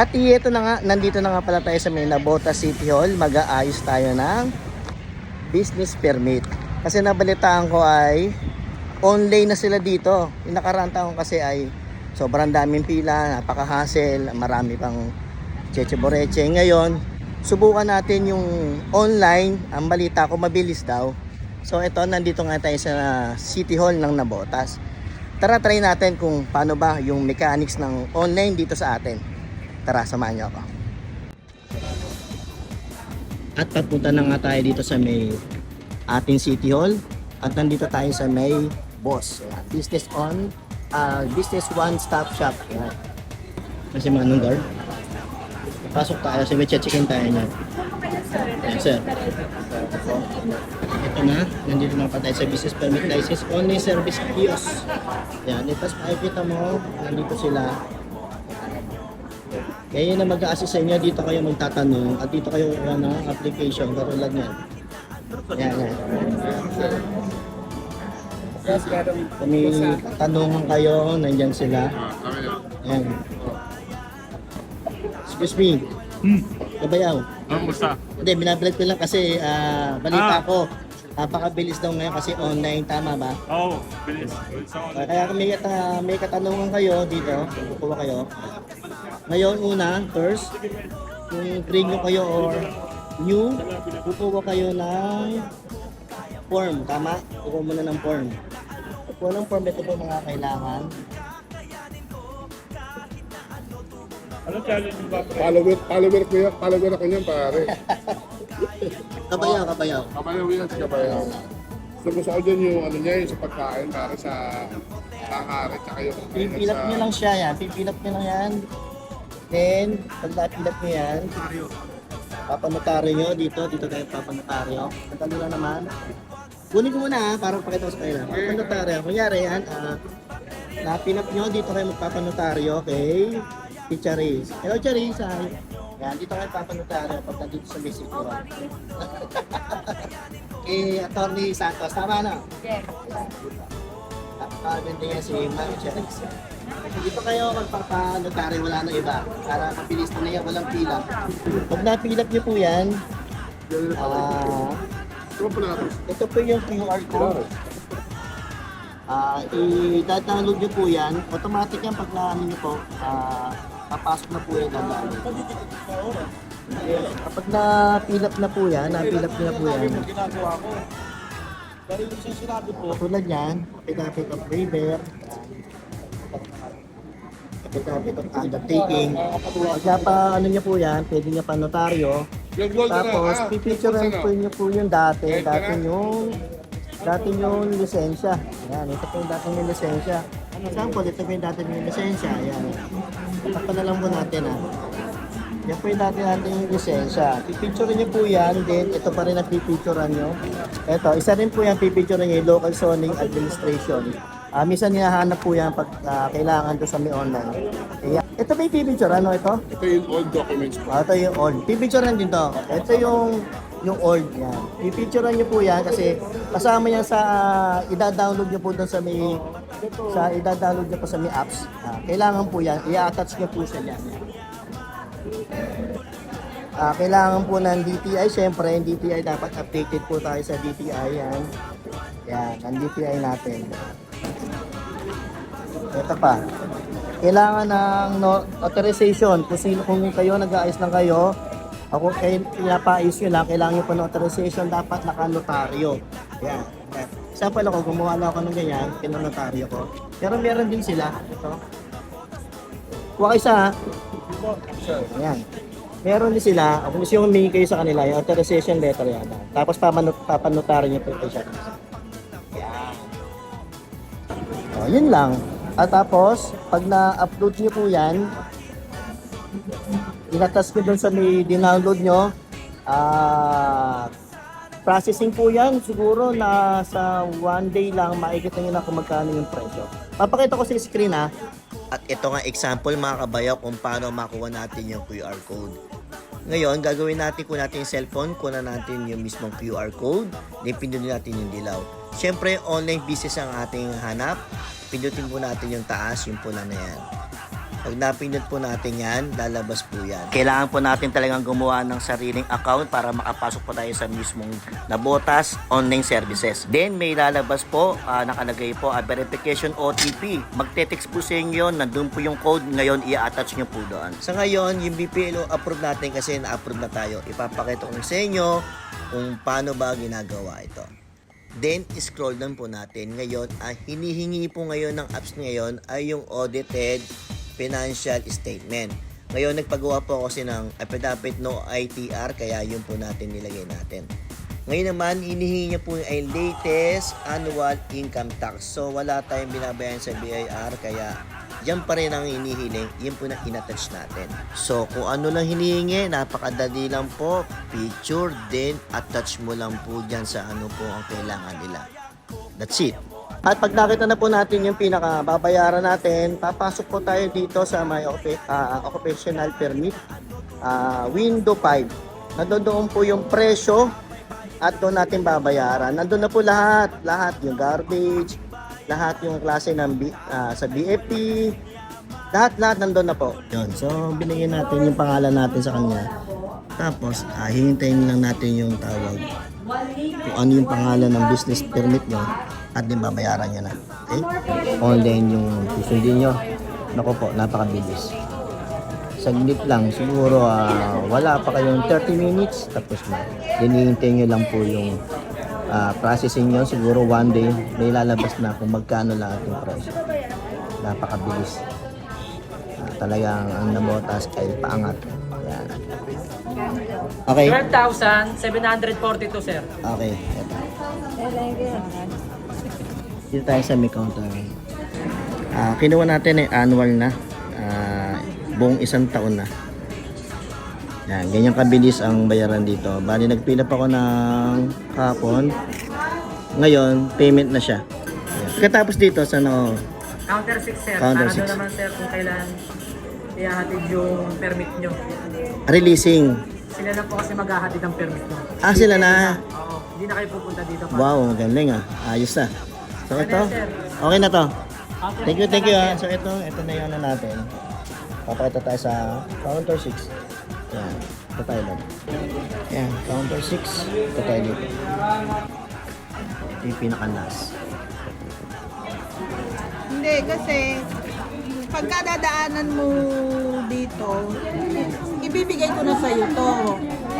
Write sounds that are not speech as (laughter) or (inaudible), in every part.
At ito na nga, nandito na nga pala tayo sa may Nabota City Hall. Mag-aayos tayo ng business permit. Kasi nabalitaan ko ay online na sila dito. Yung nakaraan taon kasi ay sobrang daming pila, napaka-hassle, marami pang cheche boreche. Ngayon, subukan natin yung online. Ang balita ko, mabilis daw. So ito, nandito nga tayo sa City Hall ng Nabotas. Tara, try natin kung paano ba yung mechanics ng online dito sa atin. Tara, samahan niyo ako. At papunta na nga tayo dito sa may ating City Hall. At nandito tayo sa may boss. Ayan. Business on, ah, business one-stop shop. Ayan. Kasi manong guard. Pasok tayo, kasi may check-in tayo niya. Ayan, sir. Ito na, nandito na pa sa business permit license only service kiosk. Yan, tapos makikita mo, nandito sila. Kaya yun na mag-a-assist sa inyo, dito kayo magtatanong at dito kayo kuha ng application, katulad yan. Yan, yan. Kung may tanungan kayo, nandyan sila. Yan. Excuse me. Hmm. Kabayaw. Ano musta? Hindi, binablog ko lang kasi ah, balita Ah. ko. Napakabilis daw ngayon kasi online, tama ba? Oo, oh, bilis. Bilis ako. Kaya kung may, kata- may katanungan kayo dito, kukuha kayo. Ngayon una, first, kung green nyo kayo or new, kukuha kayo ng form, tama? Kukuha muna ng form. Kukuha ng form, ito po mga kailangan. Anong challenge mo ba? pre? Follower, follower ko yan, follower ako niyan pare. (laughs) Kabayaw, kabayaw. Kabayaw yan, si Kabayaw. So gusto ko dyan yung ano niya, yung sa pagkain para sa kakari, tsaka yung Pipilap nyo lang siya yan, pipilap nyo lang yan. Then, pag napilap nyo yan, papanotaryo nyo dito, dito tayo papanotaryo. Natalo lang naman. Kunin ko muna ha, para pakita ko sa kanila. Papanotaryo. Kunyari yan, ah, napilap nyo, dito kayo magpapanotaryo, okay? Si Charis. Hello Charis, hi. Yan, dito kayo papanotaryo pag nandito sa basic (laughs) ko. eh, Attorney Santos, tama na? Yes. Napakaganda yan si Ma'am Charis. Dito kayo magpapanotaryo, wala na iba. Para mabilis na yan, walang pila. Pag napilap nyo po yan, ah, Ito po yung QR code. Ah, i-download nyo po yan. Automatic yan pag na ano nyo po, ah, papasok na po yan download. Kapag na-fill up na po yan, na-fill up na po yan. Tulad yan, affidavit of waiver, affidavit of undertaking. Pagka pa ano nyo po yan, pwede nyo pa notaryo. Tapos, ah, pipicturean po na. nyo po yung dati, dati yung dati yung lisensya. Yan, ito po yung dati yung lisensya. Example, ito po yung dati yung lisensya. Yan. Tatakpan na lang po natin ha. Yan po yung dati natin yung lisensya. Pipicturean nyo po yan, then ito pa rin ang pipicturean nyo. Ito, isa rin po yan pipicturean nyo yung local zoning administration. Ah, minsan hinahanap po yan pag ah, kailangan to sa may online. Ayan. Ito ba yung pipicture? Ano ito? Ito yung old documents po. Ah, ito yung old. Pipicturean din to. Ito yung yung old yan. Pipicturean niyo po yan kasi kasama yan sa ah, ida-download niyo po doon sa may sa ida-download niyo po sa may apps. Ah, kailangan po yan. I-attach niyo po siya yan. Ah, kailangan po ng DTI. Siyempre, yung DTI dapat updated po tayo sa DTI yan. Yan, ang DTI natin. Ito pa. Kailangan ng no- authorization. Kung sino kung kayo nag-aayos lang kayo, ako kay pinapaayos nyo lang, kailangan nyo pa ng authorization, dapat naka-notaryo. Yan. Example ako, gumawa lang ako ng ganyan, pinanotaryo ko. Pero meron din sila. Ito. Kuha kayo ha. Ayan. Meron din sila, kung gusto yung humingi kayo sa kanila, yung authorization letter yan. Tapos papanot, papanotaryo nyo po siya. Yan. O, yun lang. At tapos, pag na-upload nyo po yan, inatas ko dun sa may dinownload nyo, ah, processing po yan, siguro na sa one day lang, makikita nyo na kung magkano yung presyo. Papakita ko sa screen ha. At ito nga example mga kabayaw kung paano makuha natin yung QR code. Ngayon, gagawin natin kung natin yung cellphone, kunan natin yung mismong QR code, then pindutin natin yung dilaw. Siyempre, online business ang ating hanap. Pindutin po natin yung taas, yung pula na yan. Pag napindot po natin yan, lalabas po yan. Kailangan po natin talagang gumawa ng sariling account para makapasok po tayo sa mismong Nabotas online services. Then may lalabas po, ah, nakalagay po, a verification OTP. Magte-text po sa inyo, nandun po yung code, ngayon i-attach nyo po doon. Sa ngayon, yung BPLO approve natin kasi na-approve na tayo. Ipapakita ko sa inyo kung paano ba ginagawa ito. Then, scroll down po natin. Ngayon, ang hinihingi po ngayon ng apps ngayon ay yung audited financial statement. Ngayon, nagpagawa po kasi ng affidavit no ITR, kaya yun po natin nilagay natin. Ngayon naman, hinihingi niya po ay latest annual income tax. So, wala tayong binabayan sa BIR, kaya yan pa rin ang hinihiling, yun po na inattach natin. So, kung ano lang hinihingi, napakadali lang po. Picture, then attach mo lang po dyan sa ano po ang kailangan nila. That's it. At pag nakita na po natin yung pinakababayaran natin, papasok po tayo dito sa may ah, occupational permit, ah, window 5. Nandoon po yung presyo at doon natin babayaran. Nandun na po lahat, lahat yung garbage, lahat yung klase ng B- ah, sa BFP, lahat lahat nandun na po. Yun. So binigyan natin yung pangalan natin sa kanya. Tapos ah, hihintayin lang natin yung tawag kung ano yung pangalan ng business permit nyo at din babayaran nyo na. Okay? Online yung susundin nyo. Naku po, napakabilis. Saglit lang, siguro ah, wala pa kayong 30 minutes, tapos na. Hinihintay nyo lang po yung ah, processing nyo. Siguro one day, may lalabas na kung magkano lang ating presyo. Napakabilis. Ah, talagang ang nabotas ay paangat. Yan. Okay. 12,742, sir. Okay. Ito. Dito tayo sa may counter. Ah, kinuha natin ay annual na. Ah, buong isang taon na. Yan, ganyan kabilis ang bayaran dito. Bali, nagpila pa ako ng kapon. Ngayon, payment na siya. Yan. Katapos dito, sa no, Counter 6, sir. Counter Para six. doon naman, sir, kung kailan ihahatid yung permit nyo. releasing. Sila na po kasi maghahatid ng permit nyo. Ah, sila na. Oo. Hindi na kayo pupunta dito. pa. Wow, magaling ah. Ayos na. So ito, okay na to. Thank you, thank you ah. So ito, ito na yung ano natin. Papakita tayo sa counter 6. Yan, ito tayo lang. Yan, counter 6. Ito tayo dito. Ito yung pinakalas. Hindi, kasi pagka dadaanan mo dito, ibibigay ko na sa'yo to.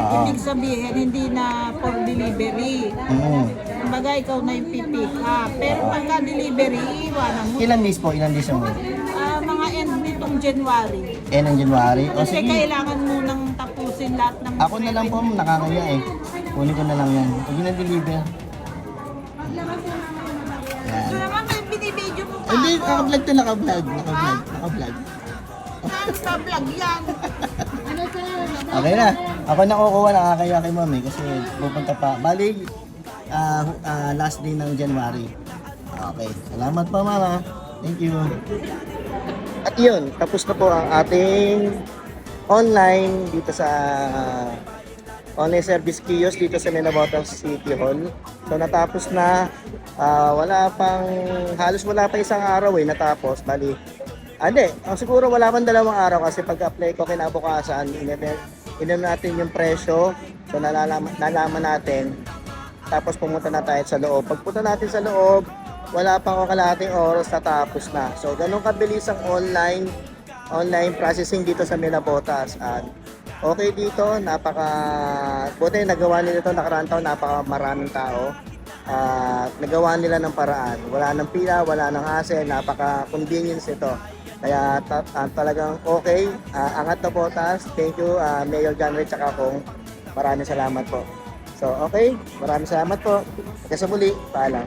Ah. Ibig sabihin, hindi na for delivery. Mm. Kumbaga, ikaw na yung pipick up. Pero pagka delivery, iwanan mo. Ilan days po? Ilan days mo? Ah, mga end nitong January. Eh, ng January? O Kasi sige. kailangan tapusin lahat ng... Ako na lang po, nakakaya eh. Kunin ko na lang yan. Pag na-deliver. Yan. Ito naman, may binibidyo mo pa Hindi, ako. naka-vlog to, naka-vlog. Naka-vlog, naka-vlog. Nagpa-vlog yan. Okay na. Ako na kukuha, nakakaya kay mami kasi pupunta pa. Bali, ah, ah, last day ng January. Okay. Salamat pa, mama. Thank you. At yun, tapos na po ang ating online dito sa online service kiosk dito sa Minabotan City Hall. So natapos na, ah, wala pang, halos wala pa isang araw eh, natapos. Bali, hindi, ah, siguro wala pang dalawang araw kasi pag-apply ko kinabukasan, inan natin yung presyo, so nalalaman, nalaman natin, tapos pumunta na tayo sa loob. Pagpunta natin sa loob, wala pang kalahating oras natapos na. So ganun kabilis ang online online processing dito sa Minabotas at okay dito, napaka buti nagawa nila ito nakaraan taon, napaka maraming tao. At nagawa nila ng paraan. Wala nang pila, wala nang hassle, napaka convenience ito. Kaya ta- ah, talagang okay. Ah, angat na botas. Thank you ah, Mayor Ray tsaka kong maraming salamat po. So okay, maraming salamat po. Sa muli, paalam.